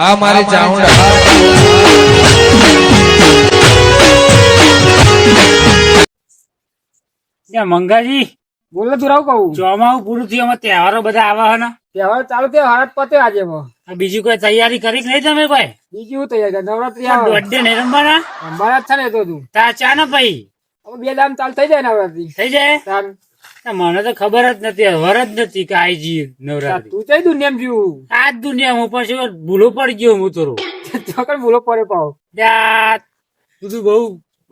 આ મારી ચાઉંડા મંગાજી. બોલે તું રાવ કહું. ચોમાવું પૂરું થયું અમે તહેવારો બધા આવા હે ને? તહેવાર ચાલુ થયો હરત પતે આજે. બીજી કોઈ તૈયારી કરી નહીં તમે કોઈ? બીજી હું તૈયાર નવરાત્રી બર્થડે નહીં રમવાના? રમવાના જ છે ને તો તું. તા ચા ને ભાઈ? હવે બે દામ ચાલુ થઈ જાય નવરાત્રી. થઈ જાય? મને તો ખબર જ નથી વર જ નથી કે આઈ જી નવરાત્રી. તું કઈ દુનિયામાં જીવું? આ જ દુનિયા હું પણ ભૂલો પડી ગયો હું તો ચોકડ ભૂલો પડે પાવ બધું બહુ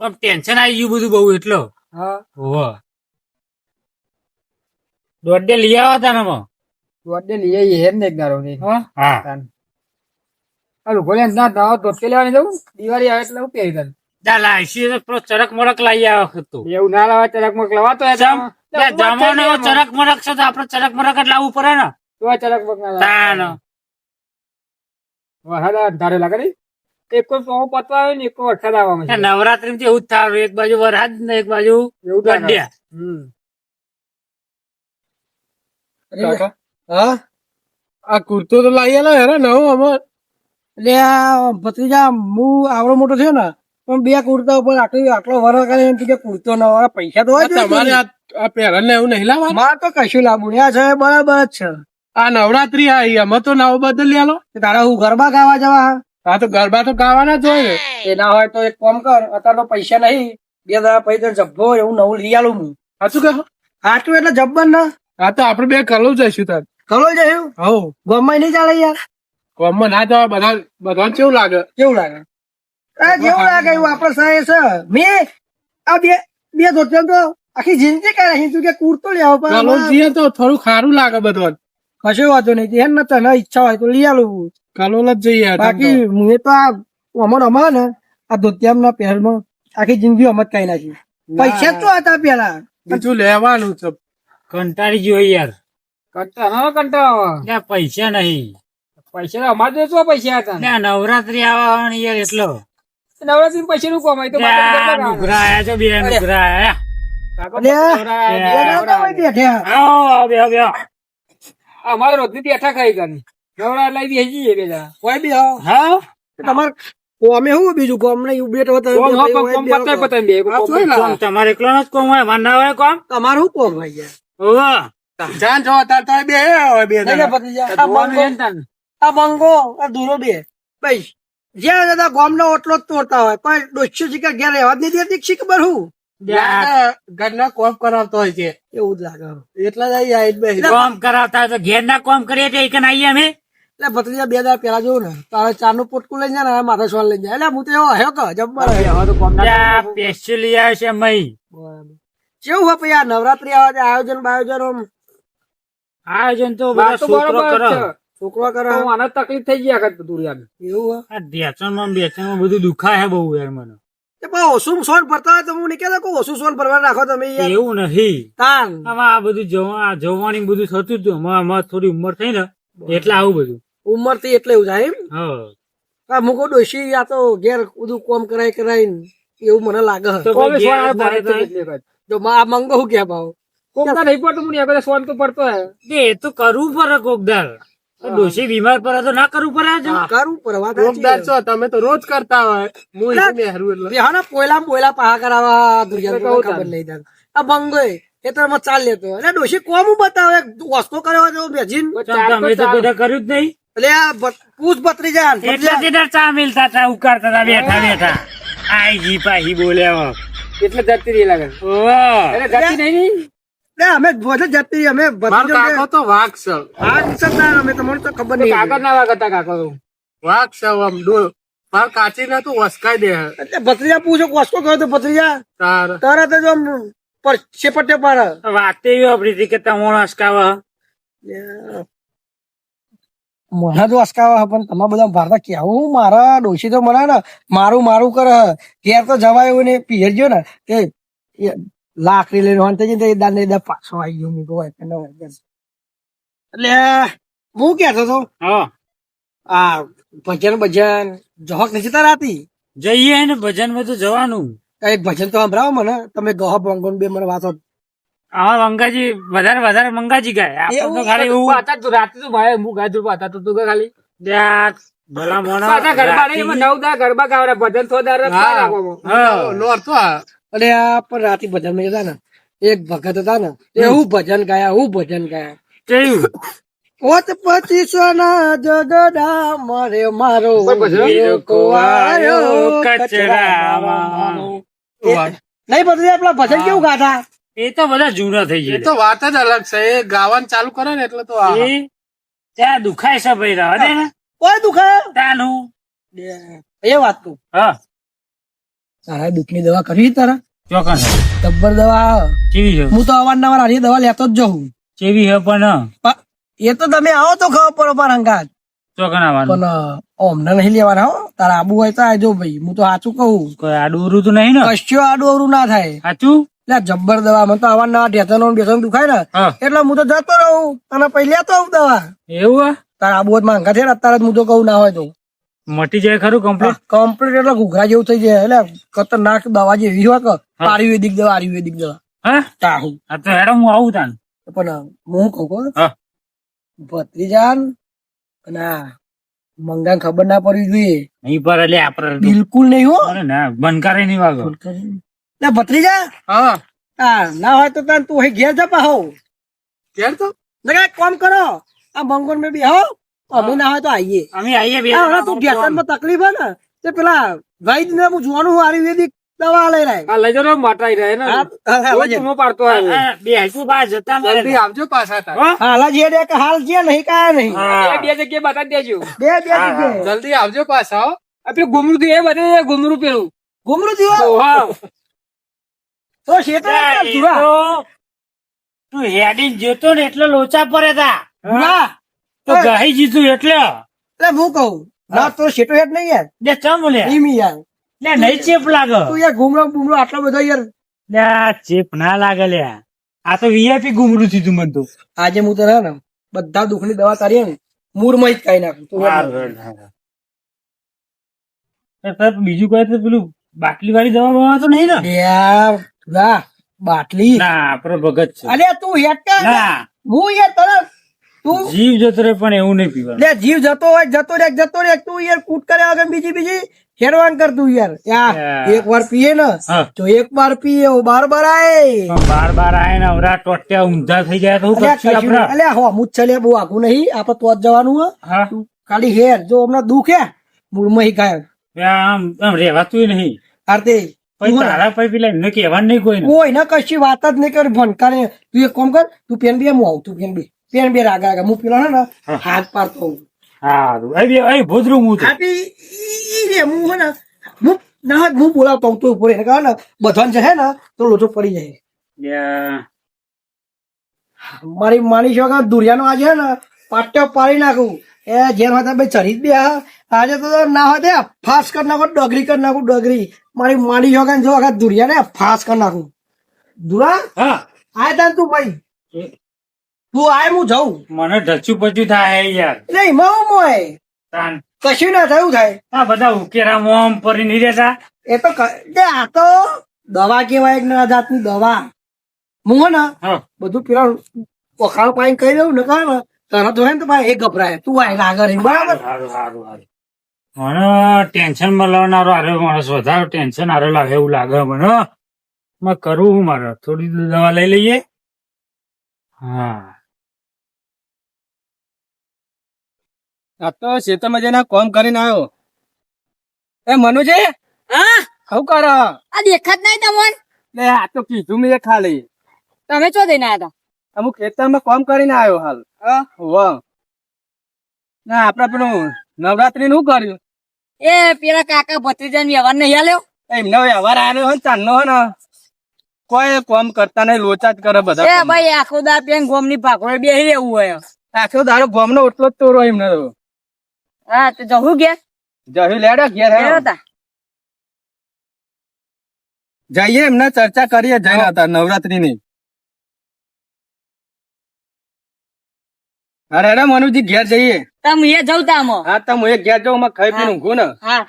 આમ ટેન્શન આવી ગયું બધું બહુ એટલો. હા. દોઢ ડે લઈ આવ્યા હતા ને દોઢ ડે લઈ આવીએ હેર ને એક દારો ની. હા? હાલો ભલે ના દાવ તો તે લેવાની જવું દિવાળી આવે એટલે હું પહેરી દઉં. ત્યાં લાઈસી ચરક મરક લઈ આવ્યો હતો એવું ના લાવે ચરક મરક લવાતો જમાનો ચરક મરક છે તો આપડે ચરક મરક જ લાવવું પડે ને? તો ચરક મક ના તાન. વરસાદ ધારે લાગે એક કોઈ પતવા આવે ને એક કોઈ વરસાદ આવવામાં નવરાત્રી માં એવું જ થાય એક બાજુ વરસાદ ને એક બાજુ એવું ગઢિયા હમ. હા? આ કુર્તો તો લાવી આલો હેરા નવો અમાર. એટલે આ ભત્રીજા હું આવડો મોટો થયો ને પણ બે કુર્તા ઉપર આટલો આટલો વરસ કરે એમ કે કુર્તો ના પૈસા તો હોય તમારે આ પહેરણ ને એવું નહીં લાવવા મારે તો કશું લાવવું આ છે બરાબર જ છે. આ નવરાત્રી આવી અમે તો નવો બદલી આલો. તારા હું ગરબા ગાવા જવા? હા? તો ગરબા તો ગાવાના જ હોય ને. એ ના હોય તો એક કામ કર અત્યારે તો પૈસા નહીં. બે દાડા પૈસા જબ્બો એવું નવું લઈ આલું હું. સાચું કહો? સાચું એટલે જબ્બર ના? આ તો આપડે બે કલો જઈશું તાર. કલો જઈશું? હો ગમે નહીં ચાલે યાર? કોમમાં ના જવા બધા બધા કેવું લાગે? કેવું લાગે? જેવું લાગે એવું? આપડે સાહેબ છે. મેં આ બે બે ધોતિયા તો આખી જિંદગી કાઢી તું કે કુર્તો લેવો પણ જઈએ તો થોડું ખારું લાગે બધું. કશો વાંધો નહીં એમ નતો તને ઈચ્છા હોય તો લઈ આલું કલો જ જઈએ બાકી હું તો આ અમર અમાર ને આ ધોતિયામના પહેરમાં આખી જિંદગી અમત કઈ નાખી. પૈસા તો હતા પેલા. બીજું લેવાનું છે. કંટાળી ગયો યાર. કંટાળો કંટાળો પૈસા નહીં. પૈસા અમારે તો શું પૈસા હતા? ત્યાં નવરાત્રી આવવાની યાર એટલો. નવરાત્રી પૈસા નું કમાય તો આયા છો બે નુકરા આયા. અલે રોજની હોય અમારે બેઠા ખાઈ કરી નવરા લઈ બેસી જઈએ બે કોઈ બી હા? તમારે અમે શું બીજું? કોમ નહીં ઉભે તો હોય, તમારે એકલો જ કોમ હોય માર ના હોય કોમ? તમારું શું કોમ ભાઈ જાન જો તાર તાર બે હોય બે આ બંગો. છે. આ દૂરો બે. ભાઈ જ્યાં જતા ગોમ નો ઓટલો જ તોડતા હોય. પણ દોસ્યો શીખર ઘેર રહેવા જ નહીં દેતી ખબર હું? ઘરના કોમ કરાવતો હોય છે. એવું જ લાગે એટલા જ જાય. કોમ કરાવતા તો ઘેર ના કોમ કરીએ અમે? એટલે ભત્રીજા બે દાડા પેલા જોઉં ને તારે ચારનું પોટકું લઈ જાય ને માથે સોલ લઈ જાય. એટલે હું તો એવો હયો કે જબ્બર હવે તો કોમ ના ત્યાં સ્પેશિયલ લઈ આવ્યો છે મઈ કેવું હોય પછી આ નવરાત્રી આવે છે આયોજન બાયોજન આયોજન તો છોકરો કરો. કરે જ કરે. આને તકલીફ થઈ ગયા બધું યાર એવું ઢેચણમાં બેચણમાં બધું દુખાય બહુ યાર મને. ઓછું સોન ભરતા હોય તો હું નહીં ઓછું સોન ભરવા રાખો તમે એવું નથી તાન. આમાં આ બધું જવા જવાની બધું થતું હતું. અમારે થોડી ઉંમર થઈ ને એટલે આવું બધું. ઉંમરથી એટલે એવું થાય એમ? હા. મુકો ડોશી આ તો ઘેર બધું કોમ કરાય કરાય એવું મને લાગે જ આ મંગો હું કે ભાવ કોકદાર નહીં પડતો મને સોન તો પડતો હે. એ તો કરવું પડે કોક દાર ડોશી બીમાર પડે તો ના કરવું પડે છે કરવું પડે વાત રોગદાર છો. તમે તો રોજ કરતા હોય. હું એથી એટલે. હા પોયલા પોયલા પાહા કરાવવા દુર્યા ખબર લઈ થાય આ બંગો એ તો એમાં ચાલ લેતો એટલે ડોશી કોમ બતાવે વસ્તુ કર્યો હતો બેજીન તમે તો બધા કર્યું જ નહીં. એટલે આ પૂછ બતરી જાય એટલે જ એના ચા મિલતા હતા ઉકાળતા હતા બેઠા બેઠા. આઈ જી પાહી બોલ્યા એટલે જતી રહી લાગે. એટલે જતી નહીં અમે જતી અમે કાકો તો વાઘ છે આ ઈચ્છા અમે તમને તો ખબર નહીં. કાગળ ના કાકો. વાઘ છે આમ ડો માર કાચી ના તું વસકાઈ દે. એટલે ભત્રીજા પૂછો વસ્તુ કર્યો તો ભત્રીજા? તાર. તરત જ આમ પર છેપટે પાડે. વાત એવી વાપરી હતી કે તમે અસકાવા મને તો અસકાવા પણ તમે બધા ભારત કેવું મારા ડોશી તો મને ને મારું મારું કરે ઘેર તો જવાય એવું ને પિયર ગયો ને કે એ લાકડી લઈને વાંધો છે ને તો દા પાછો આવી ગયો. મીઠો હોય કે. એટલે હું કહેતો હતો આ ભજન ભજન જહક નથી તાર રાતી જઈએ ને ભજનમાં તો જવાનું. કઈ ભજન તો સંભળાવો મને. તમે ગહ બંગોન બે મને વાતો. હા મંગાજી વધારે વધારે મંગાજી ગાય. આપણે તો ખાલી એવું હતા તું રાતે તો ભાઈ હું ગાય તું હતા તું કે ખાલી. ત્યાં ભલા મોણા ગરબા નહીં, નવ દા ગરબા ગાવરા ભજન થો દાર હા. રાખવામાં. તો આ. અને આ પણ રાતે ભજનમાં જતા ને. એક ભગત હતા ને એ હું ભજન ગાયા હું ભજન ગાયા. કેવું? ઓત પચીસો સોના જગડા મારે મારો? કચરામાં. નહીં બધું આપલા ભજન કેવું ગાતા? એ તો બધા જૂના થઈ એ ગયા તો વાત જ અલગ છે. એ ગાવાનું ચાલુ કરે ને એટલે તો. ત્યાં દુખાય છે ભાઈ રહે ને. કોઈ દુખાય. ત્યાંનું એ વાત તું હા. તારા દુઃખની દવા કરી તારા? જબ્બર દવા કેવી છે? હું તો અવારનવાર આની દવા લેતો જ જઉં. કેવી છે પણ? એ તો તમે આવો તો ખબર પડો પણ અંગાજ. ચોકન આવવાનું. પણ અમને નહીં લેવાના હો. તારા આબુ હોય તો આજો ભાઈ. હું તો સાચું કહું. કોઈ આડું અવરું તો નહીં ને? કશું આડું અવરું ના થાય. સાચું? એટલે જબ્બર દવા મને તો અવારનવાર ઢેસનો ને બેસનો દુખાય ને. એટલે હું તો જતો રહું. અને પછી લેતો આવું દવા. એવું તારા આબુ હોય માંગા છે અત્યારે હું તો કહું ના હોય તો. મટી જાય ખરું કમ્પ્લીટ કમ્પ્લીટ એટલે ઘૂઘરા જેવું થઈ જાય. એટલે ખતરનાક દવા જેવી. હોય કે આયુર્વેદિક દવા આયુર્વેદિક દવા. હા? તાહુ. આ તો હેડો હું આવું તાન. પણ હું કહું કહું હા. ભત્રીજાન અને મંગા મંગાને ખબર ના પડવી જોઈએ. નહીં પર એટલે આપણે બિલકુલ નહીં હો. અરે ના બંકારે નહીં વાગો. ના ભત્રીજા. હા. આ ના હોય તો તાન તું અહીં ઘેર જપા હો. ઘેર તો? ના કામ કરો. આ મંગોન મેં બી હો. અમે ના હોય તો આવીએ અમે આવીએ બે હવે તું માં તકલીફ હે ને તે પેલા ભાઈ ને હું જોવાનું હું આયુર્વેદિક દવા લઈ રહ્યા આ લઈ જરો ને મટાઈ રહે ને. હવે ધૂમો પાડતો આવે બે હજુ બા જતા જલ્દી આવજો પાછા તા હો? હાલ જ એ કે હાલ જે નહીં કાંઈ નહીં. બે બે જગ્યાએ બતાવી દેજો. બે બે જગ્યાએ. જલ્દી આવજો પાછા. આ પેલું ગુમરું થયું એ બધે ગુમરું પેલું. ગુમરું થયું હા? તો શેતર. તો હેડી જતો ને એટલે લોચા પડે તા. ધુરા. તો ગાઈ જીતું એટલે? એટલે હું કહું? ના તો શેટો હેઠ નહીં યાર. લે ચમ લે? ધીમી યાર. લે નહીં ચેપ લાગે. તું યાર ગુમરો બુમરો આટલો બધો યાર. લે ચેપ ના લાગે લે. આ તો વીઆઈપી ગુમરું થયું મન તો. આજે હું તો ને બધા દુખની દવા તારી ને મૂરમાં જ કાઈ નાખું. તું. બીજું કહે તો પેલું બાટલી વાળી દવા બવા તો નહીં ને? યાર બાટલી. ના આપડે ભગત છે. અરે તું કર ના. હું યાર તને તું જીવ જતો રહે પણ એવું નહીં પીવાનું. લે જીવ જતો હોય જતો રે જતો રે તું યાર કૂટ કરે વગર બીજી બીજી હેરવાન કર તું યાર. એક વાર પીએ ને તો એક વાર પીએ બાર બાર આય. બાર બાર આય ને અવરા ટોટ્યા ઊંધા થઈ ગયા તો અલ્યા હો મુજ છે બહુ આઘું નહીં. આપડે તો જ જવાનું હે. ખાલી હેર. જો હમણાં દુખે હે મૂળમાં હી આમ આમ રેવાતું નહીં. આરતે તારા પછી એમને કહેવાનું નહીં કોઈ કોઈ ના કશી વાત જ નહીં કરી ભણકારે. તું એક કોમ કર તું પેન બે હું આવું તું પેન બે. પેન બે રાગા રાગા હું પેલો ને હાથ પાડતો સારું ભોજરું હું આપી રે હું હે ને હું ના હું બોલાવતો હોઉં તું ઉપર એને કહે ને બધાને છે ને તો લોચો પડી જાય. મારી માની છો કે દુરિયાનો આજે હે ને પાટ્યો પાડી નાખું. એ જેમ હતા ભાઈ ચરી જ બે આજે તો ના હોય ફાસ કરી નાખો ડગરી કરી નાખું ડગરી. મારી માની છો કે જો આખા દુરિયાને ફાસ કરી નાખું. દુરા? હા. આ તું ભાઈ. તું આય હું જઉં. મને ઢચું પચું થાય યાર. નહીં હું મોય તાન. કશું ના થયું થાય. આ બધા ઉકેરા મોમ પરી નહીં રહેતા? એ તો આ તો દવા કેવાય એક નવા જાતની દવા. હું ને બધું પેલા વખાળ પાઈ કહી દઉં ને કહે ને તરત હોય ને તો ભાઈ એ ગભરાય. તું આય આગળ બરાબર? સારું સારું સારું મને ટેન્શનમાં લાવનારો આરે માણસ વધારે ટેન્શન આરે લાગે એવું લાગે મને મેં કરવું હું મારે થોડી દવા લઈ લઈએ. હા. આ તો ખેતરમાં જઈને કોમ કરીને આવ્યો. એ મનુજે? હા? હું કર. આ દેખાત નહીં તમને? લે આ તો કીધું મેં ખાલી. તમે ચો દઈને આવ્યા અમુક ખેતરમાં કોમ કરીને આવ્યો હાલ. વાહ. ના આપડે પેલું નવરાત્રી નું કર્યું? એ પેલા કાકા ભત્રીજા વ્યવહાર નહીં આલ્યો? એમનો વ્યવહાર આવ્યો હોય ને ચાંદનો હોય ને. કોઈ કોમ કરતા નહીં લોચા જ કરે બધા એ ભાઈ આખો દા પેન ગોમની ભાગોળે બેસી રહેવું હોય. આખો દારો ગોમ નો ઓટલો જ તોરો એમને. તો હા તો જવું ગયા જહી લેડો ઘેર હેડો. તા. જઈએ એમને ચર્ચા કરીએ જઈને હતા નવરાત્રી ની અરે અરે મનુજી ઘેર જઈએ. તમે એ જવું તા આમાં. હા તો એ ઘેર જાઉં માં ખાઈ પીને ઊંઘું ને. હા.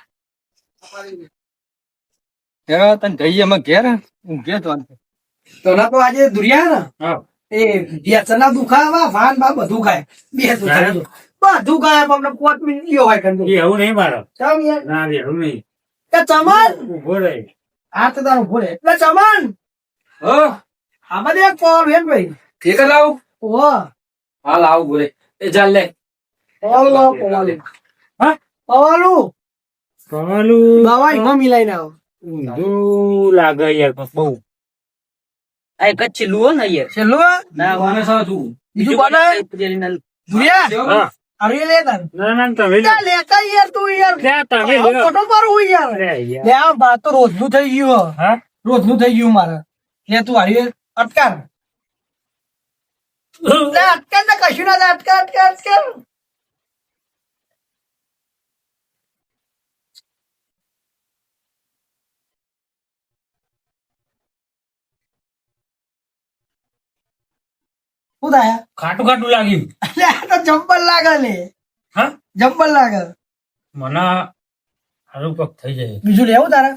હેરો તને જઈએ અમે ઘેર. ઊંઘે તો તો ના તો આજે દુરિયા ને? હા. એ ભેંસના દુખાવા વાન બા બધું ખાય. બે દુખાય બધું ખાય પણ કોટ મિનિટ ગયો હોય કંદુ એ એવું નહીં મારો. ચમ યાર ના રે એવું નહીં. કે ચમન! ઊભો રહે. આ તો તારું ભૂલે એટલે ચમન! હો? આમાં એક કોલ હેન ભાઈ. ઠીક લાવું. ઓ હા લાવ બોલે એ ચાલ લે. પવાલો પવાલો હા? પવાલું કવાલું બાવા એમાં મિલાઈને આવો. ઊંધું લાગે યાર બહુ. આ એક જ છેલ્લું ને યાર છેલ્લું ના વાને તું બીજું ભૂલ્યા હા. અરે લે તાર. ના ના તમે લે લેતા યાર તું યાર. લે, તમે ફોટો પાડું યાર. લે આ તો રોજનું થઈ ગયું હો. થઈ ગયું મારે. લે તું હારી અટકાર. અટકાર ને કશું ના અટકાર અટકાર અટકાર. શું થાય ખાટું ખાટું લાગ્યું. એટલે આ તો જબ્બર લાગે લે હા? જબ્બર લાગે મને હારું પગ થઈ જાય. બીજું લેવું તારે?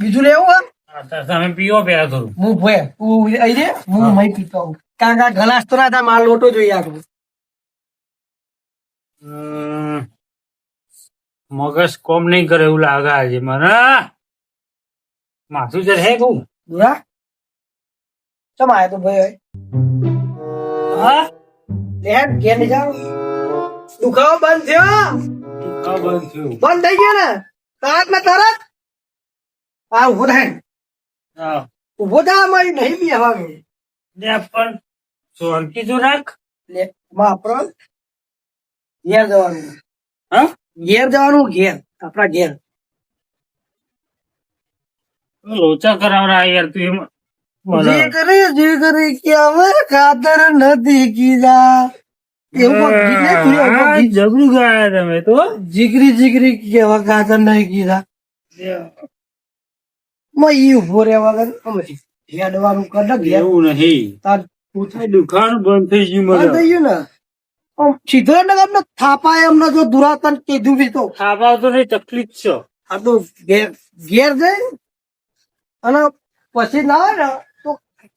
બીજું લેવું હા તમે પીવો પેલા થોડું. હું ભોય હું અહીં રે? હું મય પીતો આવું કારણ કે ગલાસ તો ના થાય માલ લોટો જોઈએ આખું. હમ. મગજ કોમ નહીં કરે એવું લાગે આજે મને. માથું જર હે કહું? બુરા? ચમ આયો તો ભાઈ હા? લે ઘેર જાવ દુખાવો બંધ થયો? બંધ થયો. બંધ થઈ ગયો ને? તરત ને તરત? આ ઊભો થાય હા. ઊભો થા અમારી નહીં બી હવે લે પણ સોરકી તો રાખ. લે વાપરો ઘેર જવાનું. હા? ઘેર જવાનું ઘેર. આપણા ઘેર. લોચા કરાવરા યાર તું એમ. મને. જીગરી જીગરી કે હવે ખાતર નથી કીધા. એવું. જબરું ગયા તમે તો. જીગરી જીગરી કેવા ખાતર નહીં કીધા. ઈ ઊભો રહેવા વગર હેડવાનું કર એવું નહીં તાર દુકાન બંધ થઈ ગયું બંધ થઈ ગયું ને? સીધો એટલે તમને થાપાય એમને જો દુરાતન કીધું બી તો. થાપા તો નહીં તકલીફ છે. આ તો ઘેર ઘેર અને પછી ના આવે ને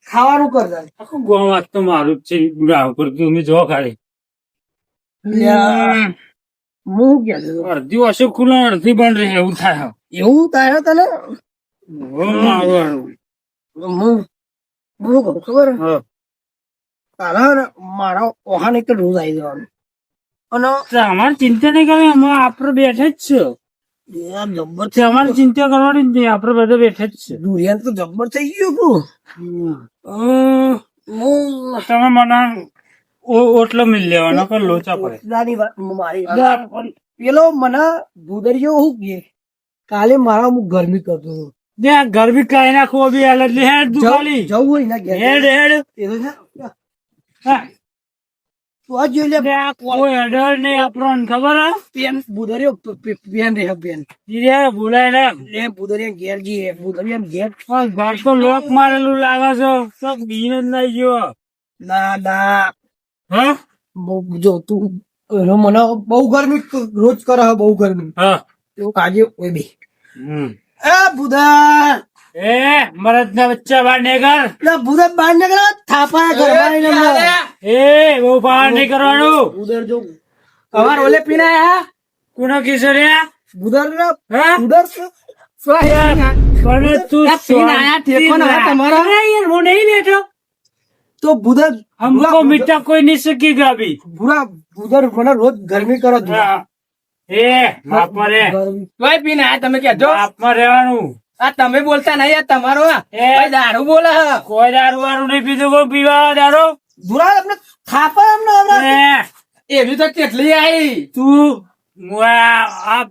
ખાવાનું કરતા આખું ગોમ આજ તો મારું જ છે બુરા ઉપર તમે જો ખાલી. હું જતો? અડધી વાસો ખુલ્લો અડધી બંધ રહે એવું થાય એવું થાય તને? હું કહું ખબર. તારા મારા ઓહાને એક રોજ આવી જવાનું અને અમારે ચિંતા નહીં કરે અમે આપડે બેઠા જ છે. જબ્બર તે અમારે ચિંતા કરવાની જ નહીં આપડે બધા બેઠા જ છે. દુરિયાન તો જબ્બર થઈ ગયું હું તમે મને ઓટલો મિલ લેવાનો કે લોચા પડે. ઓટલાની વાત મારી પેલો મને ભૂદરિયો હું કે કાલે મારા હું ગરમી કરતો હતો. ને આ ગરમી કાઈ નાખવો બી હાલ એટલે હેડ દુખાલી જવું હોય ને હેડ હેડ. હા. ને કોઈ ને લે ભૂદરિયા ઘેર જઈએ ભૂદરિયા ઘેર. પણ ઘર તો લોક મારેલું લાગે છે. તો બીન જ નહીં ગયો ના ના. હા? જો તું એનો મને બહુ ગરમી રોજ કરે હે બહુ ગરમી. હા. એવું કાજે ઓય બે. હમ. એ બુધા એ મરદ ના બચ્ચા બહાર નીકળ. ભૂરત બહાર નીકળો થાપા ઘર એ બહુ બહાર નહીં કરવાનું ઉદર જો અમાર ઓલે પીનાયા કોનો કિશોર્યા ઉદર ઉદર તો બુધર હમકો મીઠા કોઈ નહીં શીખી ગાબી બુરા બુધર મને રોજ ગરમી કરો એ માપ મારે તમે કેજો માપમાં રહેવાનું. આ તમે બોલતા નહીં આ તમારો એ. દારૂ બોલે. કોઈ દારૂ વારું નહીં પીધું કોઈ પીવા દારૂ. બુરા આપણે થાપા એમને એવી તો કેટલી આવી તું આ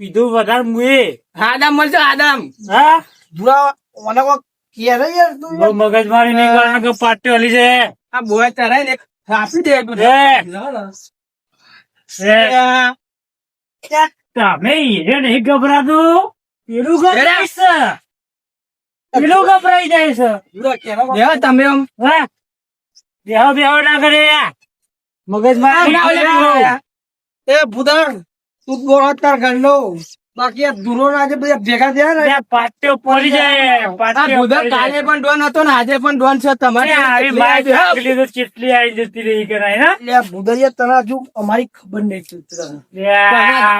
પીધું વધારે મુએ. આદમ મળશે આદમ. હા? બુરા મને કોક યાર તું મગજ મારી નહીં કારણ કે પાટી હલી છે. આ બોય તારે ને આપી દે. એ. એ, તમે હીરે નહીં ગભરાતું? પેલું ગભરાય છે. પેલું ગભરાઈ જાય છે. લેવા તમે આમ. હા? બેહો બેહો ના કરે. મગજમાં. એ બુધર તું બોલો તાર ઘરનો. બાકી આ દૂરો આજે બધા ભેગા થયા ને. પાટ્યો પડી જાય આ પડી કાલે પણ ડોન હતો ને આજે પણ ડોન છે તમારે આવી તો ચેટલી આવી જતી રહી કરાય ને આ ભૂદરિયા તને હજુ અમારી ખબર નહીં.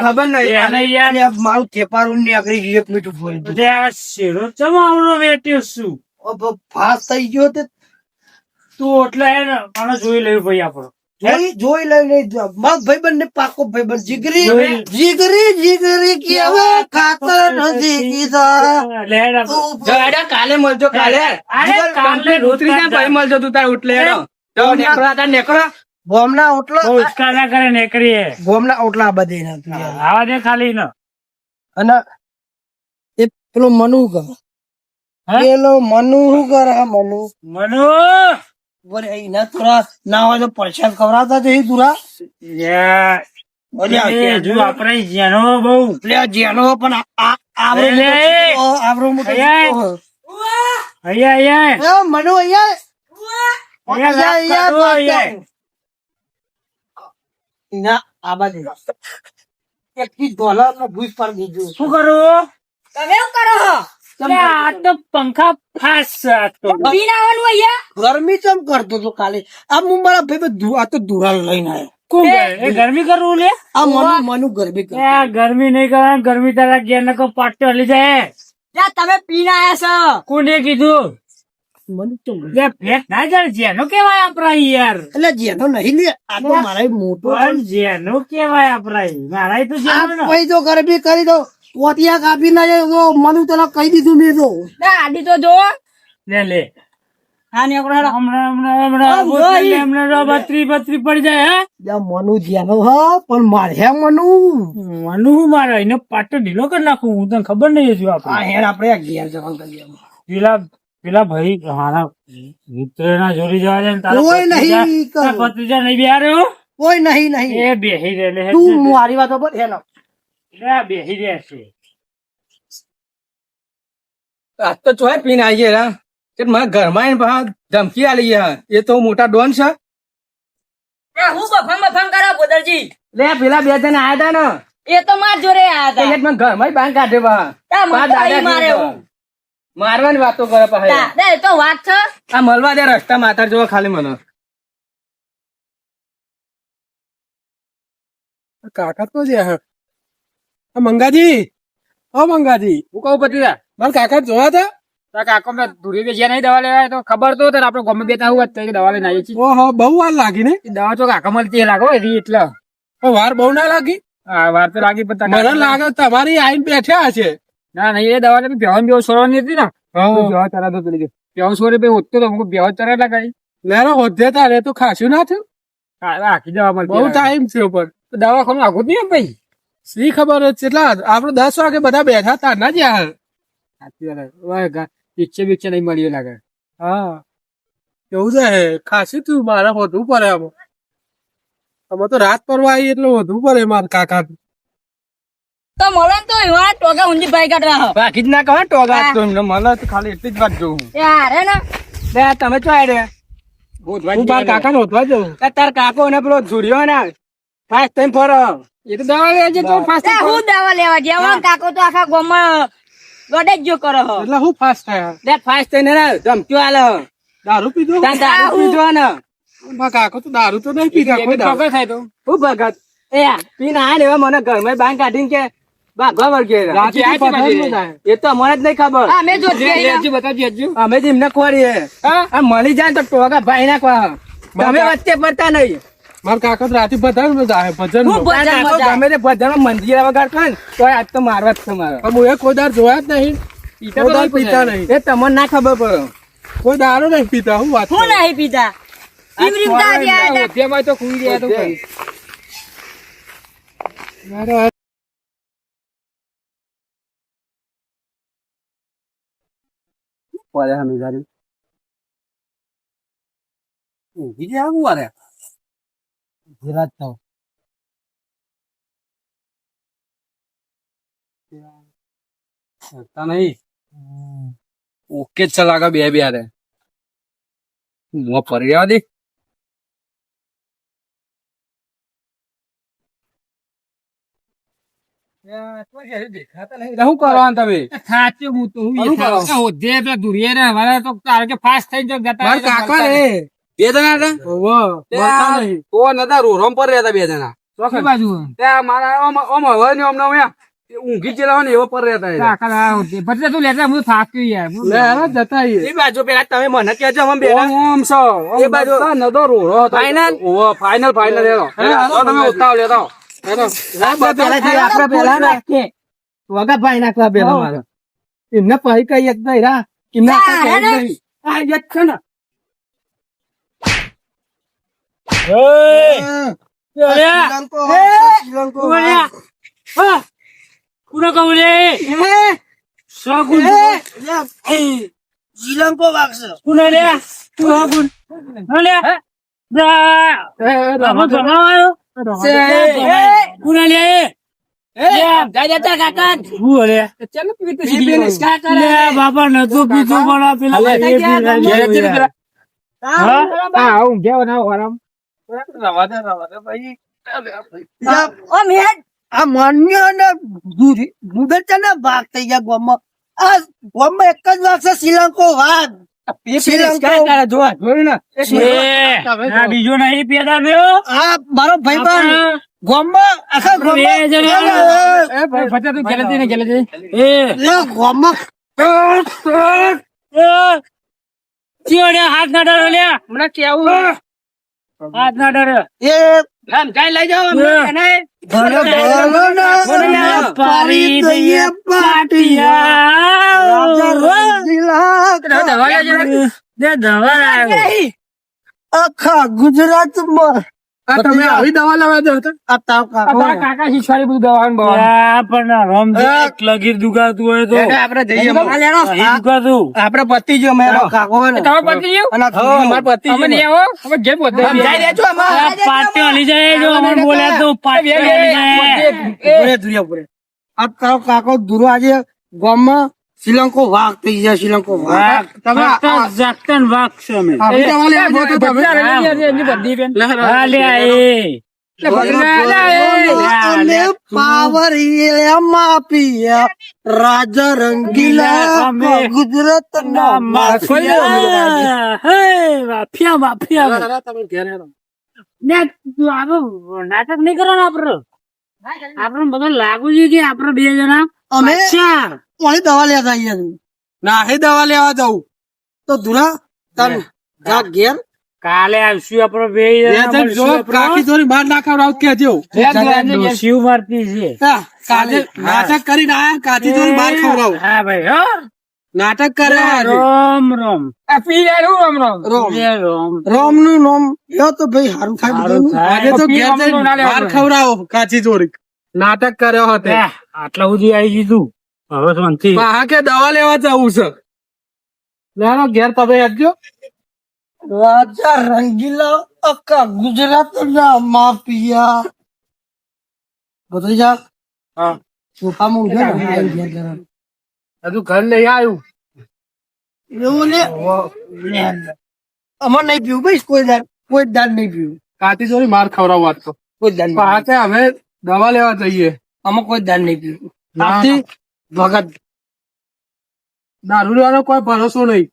ખબર નહીં. મારું થેપારું ને આગળ એક મીઠું ફોઈ લ્યા, શેરો ચમ આવડો વેટ્યો શું ફાસ થઈ ગયો તે. તું એટલે માણસ મને જોઈ લેવું ભાઈ આપણો. જોઈ જોઈ લઈને મારો ભાઈબંધ ને પાકો ભાઈબંધ જીગરી. જીગરી જીગરી કેવા ખાતર નથી કીધા જો. એડા કાલે મળજો કાલે. અરે કાલે રોતરી ના ભાઈ મળજો તું તાર ઉઠલે હેડો જો નેકળો તાર નેકળો. ગોમના ઓટલો બહુ ના કરે નેકરીએ ગોમના ઓટલા બધે ના આવા દે ખાલી ન અને એ પેલો મનુ કર હા? પેલો મનુ શું કરે મનુ? મનુ! વરે એના થોડા ના હોય તો પ્રસાદ ખવડાવતા તુરા. લ્યા, એ જો આપણે જેનો બહુ. જેનો પણ આવરો મોટો. અહીંયા અહીંયા મનુ અહીંયા પર દીધું શું કરો? તમે શું કરો? આ તો પંખા ફાસ છે તો. પીને અહીંયા? ગરમી ચમ કરતો તો કાલે? આ હું મારા ભાઈ આ તો દુરાલ લઈને આવ્યો એ ગરમી કરવું લે? આ મનુ મનુ ગરમી કરે આ ગરમી નહીં કરવા ગરમી તારા ઘેર નકો પાટો હલી જાય. તમે પીને આયા છો. કોને કીધું? મનુ ચમ લે ના જાણ જેનો કેવાય આપરા યાર. એટલે જેનો નહીં લે આ તો મારા મોટો જેનો કેવાય આપરા મારા તો જેનો ને. ગરમી કરી દો. પોતિયા કાપી ના જાય તો મનુ તને કહી દીધું મેં તો. ના આડી તો જો. લે લે. હા નીકળો હેડો. હમણાં હમણાં હમણાં આમ બોતલ જોઈ. લે, હમણાં બત્રી બત્રી પડી જાય હે? યા મનુ જેનો હ પણ મારે મનુ? મનુ મારે? એને પાટો ઢીલો કરી નાખું. હું તને ખબર નહીં છું આ આપણે હેર આપણે આ જવાનું કરીએ પેલા પેલા ભાઈ મારા મિત્ર ના જોડી જવા કોઈ નહીં તારા નહીં બિહાર્યો કોઈ નહીં નહીં. એ બેહી રહે તું મારી વાતો પર હેલો. લે બેહી રહે છે. આ તો ચોય પીને આવીએ રા. કે મારા ઘરમાં એને પાછા ધમકી આલી ગયા. એ તો મોટા ડોન છે. હું બફામ બફામ કરો બોદરજી લે પેલા બે જણ આયા હતા ને. એ તો માર જોડે આયા એટલે હતા મને ઘરમાં બાંધ કાઢે પા અહીં મારે મારવાની વાતો કરે પાછા. તા, તા, એ તો વાત છે. આ મળવા દે રસ્તા માથા જોવા ખાલી મને. કાકા તો આ મંગાજી. ઓ મંગાજી. હું કહું પતી મારા કાકા જોયા હતા? તારા કાકો મેં ધૂળી વેચ્યા નહીં દવા લેવા તો ખબર તો તને આપણે ગમે બેતા હું અત્યારે દવા લઈને આવીએ છીએ. ઓહો બહુ વાર લાગી ને? દવા તો કાકા મળતી લાગો એવી એટલે વાર બહુ ના લાગી? હા વાર તો લાગી પણ તારા મને લાગે તમારી આઈને બેઠ્યા છે ના નહીં એ દવા બેહન બેહન છોડવાની હતી ને. હા. તરત જ પેલી હોતો તો બેહન તરત લગાઈ લેરો તારે તો ખાસું ના થયું. આખી દવા બહુ ટાઈમ થયો ઉપર દવાખાનું આખું જ નહીં ભાઈ શી ખબર કેટલા આપડે દસ વાગે બધા બેઠા હતા. ના જ્યાં સાચી વાત પિક્ચર પિક્ચર નહીં મળ્યું લાગે. હા. એવું છે ખાસી તું મારે વધુ પડે આમ. અમે તો રાત પરવા આવી એટલે વધુ પડે મારા કાકા. તો મળે તો એવા ટોગા ઊંધી ભાઈ કાઢવા બાકી જ ના કહો ટોગા તો એમને મળે તો ખાલી એટલી જ વાત જોઉં યાર હે ને. બે તમે ચો આડે હું મારા કાકા હોતવા જઉં. તાર કાકો ને પેલો ધુર્યો ને ફાસ્ટ ટાઈમ ફરો એ તો દવા લેવા જતો ફાસ્ટ ટાઈમ હું દવા લેવા ગયા કાકો તો આખા ગામમાં ગડે જ જો કરો હો. એટલે હું ફાસ્ટ થાય? લે ફાસ્ટ થઈને ને ધમક્યો આલે દારૂ પીધો? તાર દારૂ પીધો ને મા કાકો તો દારૂ તો નહીં પીતા કોઈ દારૂ. થાય તો. હું ભગત. એ પીને આ ને એવા મને ઘરમાં બાંધ કાઢીને કે ભાગવા વળગે. ન. એ તો અમને જ નહીં ખબર. અમે જો અમે જ એમને ખોરીએ. મળી જાય ને તો ટોગા ભાઈ નાખવા. તમે વચ્ચે પડતા નહીં. મારા કાકા તો રાતે ભજનમાં ભજન મજા ગમે તે ભજન મંદિર હોય ને તો આજ તો મારવા જ છે મારે. પણ હું એ કોઈ જોયા જ નહીં. કોદાર પીતા નહીં. એ તમને ના ખબર પડે. કોઈ દારો નહીં પીતા હું વાત હું નહીં પીતા. તા. ખુઈ ગયા તો ખરી. પડે અમે જારી બીજે આવું ગુજરાત તો. નહીં. ઓકે જ ચલાગા બે બે રે હું ફરી આવા દે. શું તમે? થાચ્યું હું તો હું શું કરો? એ હોદ્દે પેલા ધુરીએ ને મારે તો તારે કે ફાસ થઈ જતા કાકા રે. બે જણા હતા? કોણ હતા? રોમ પર રહેતા બે જણા. નહીં. બાજુ ત્યાં મારા આમ આમ હવે ને અમને અહીંયા ઊંઘી હોય ને એવો પર રહેતા ના તું. લેતા હું તો યાર. હું જતા એ બાજુ પેલા તમે મને કહેજો અમે બે ઓમ ઓમ છો એ બાજુ. નદો રોડો હતો. ફાઇનલ ઓહો ફાઇનલ ફાઇનલ લેરો તમે ઉતાવ લેતા. આપણે પહેલા નાખીએ. વગા ભાઈ નાખવા પેલા મારે. એમને પછી કઈ એક નહીં રા. એમને આ એક છે ને શ્રીલંકો, શ્રીલંકો. શ્રીલંકો વાગશે ચાલો પીવી તો શીખી પીપીને ગયો. સ્કા કરે. બાપા નતું પીધું પણ આ પેલા રવા દે, રવા દે ભાઈ. ઓ મેં આ માન્ય ને દૂધ- દૂધ છે ને ભાગ થઈ ગયા ગામમાં. આ ગામમાં એક જ વાગ છે શ્રીલંકો વાઘ. શ્રીલંકો જોયું ને? એ, આ બીજો નહીં પેદા થયો? આ મારો ભાઈ પણ ગોમમાં આખા ને લે, હાથ ના ડરો લ્યા. હમણાં કેવું? હાથ ના ડરો. એ આમ લઈ જાઓ ભલે ભલે દઈએ પાટિયા. દવા લેજો ને. દે દવા લાવ્યો. આખા ગુજરાતમાં આ તમે આવી દવા લેવા દો આ તાવ આ કાકા શીખવાડી બધું દવાનું બવાનું. પણ આ એક લગીર દુખાતું હોય તો. આપણે જઈએ અહીં દુખાતું. આપડે પતિ જો મેરો કાકો ને. તમારે પતી ગયું? અને આ પતિ અમે નહીં આવો? અમે ઘેર બધે આમ દેજો આમાં. આ પાટિયો જાય જો અમને બોલ્યા તો પાટિયો લઈ જાય. ઉભરે ધુરિયા ઉભરે. આ તારો કાકો દુરો આજે ગામમાં શ્રીલંકો વાઘ થઈ જાય શ્રીલંકો વાઘ. તમે આ- ફક્ત જાગતા ને વાગશે અમે પાવરિયા માપિયા રાજા રંગીલા અમે ગુજરાત ના માફિયા. હે માફિયા તમે ઘેર હેલો. ને નાટક નહીં કરવાનું આપડે આપડે બધું લાગુ છે કે આપડે બે જણા અમે કોની દવા લેતા આવીએ ના અહીં દવા લેવા જવું. તો દુરા તન જા ઘેર. કાલે આવશું આપણો બે જો રાખી જોરી માર થોડી બહાર કે જો શિવ મારતી છે. કાલે નાટક કરીને આયા કાચી જોરી માર ખવડાવો. હા ભાઈ હો. નાટક કરે રોમ રોમ. આ પી હું રોમ રોમ. લે રોમ. રોમનું નોમ યો તો ભાઈ હારું થાય સારું થાય. આજે તો ઘેર જઈને ના લેવાનું. ખવડાવો કાચી ચોરી નાટક કર્યો હતો. આટલા સુધી આવી ગયું હવે શાંતિ હા કે દવા લેવા જવું છે? લેવાનો ઘેર તમે આપજો રાજા રંગીલા અક્કા ગુજરાત ના માફિયા બધું જા હા. આવી ઘેર ઘરે. હજુ ઘર નહીં આવ્યું એવું ને? અમાર નહીં પીવું ભાઈ કોઈ દાન કોઈ જ દાન નહીં પીવું. કાતી ચોરી માર ખવડાવું આજ તો. કોઈ દાન પાસે હવે દવા લેવા જઈએ. અમે કોઈ દાન નહીં પીવું. આજથી દારૂ લેવાનો કોઈ ભરોસો નહીં.